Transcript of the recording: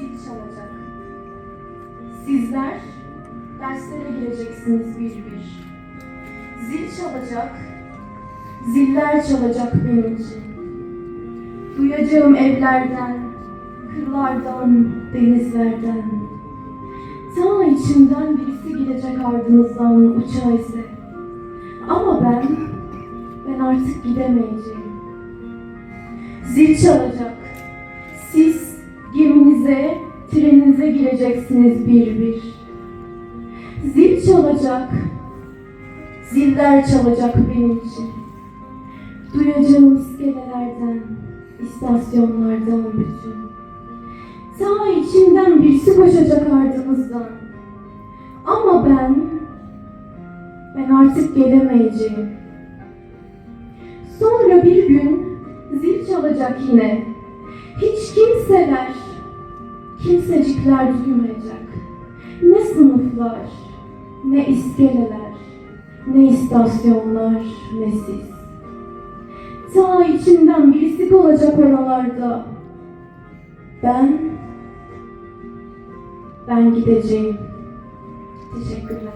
zil çalacak. Sizler derslere gireceksiniz bir bir. Zil çalacak, ziller çalacak benim için. Duyacağım evlerden, kırlardan, denizlerden. Ta içimden birisi gidecek ardınızdan uçağa ise. Ama ben, ben artık gidemeyeceğim. Zil çalacak. Siz geminize, treninize gireceksiniz bir bir. Zil çalacak. Ziller çalacak benim için. Duyacağım iskelelerden, istasyonlardan bütün. Ta içimden birisi koşacak ardımızdan. Ama ben, ben artık gelemeyeceğim. Sonra bir gün zil çalacak yine. Hiç kimseler, kimsecikler duymayacak. Ne sınıflar, ne iskeleler, ne istasyonlar, ne siz. Ta içimden birisi olacak oralarda. Ben, ben gideceğim. Teşekkürler.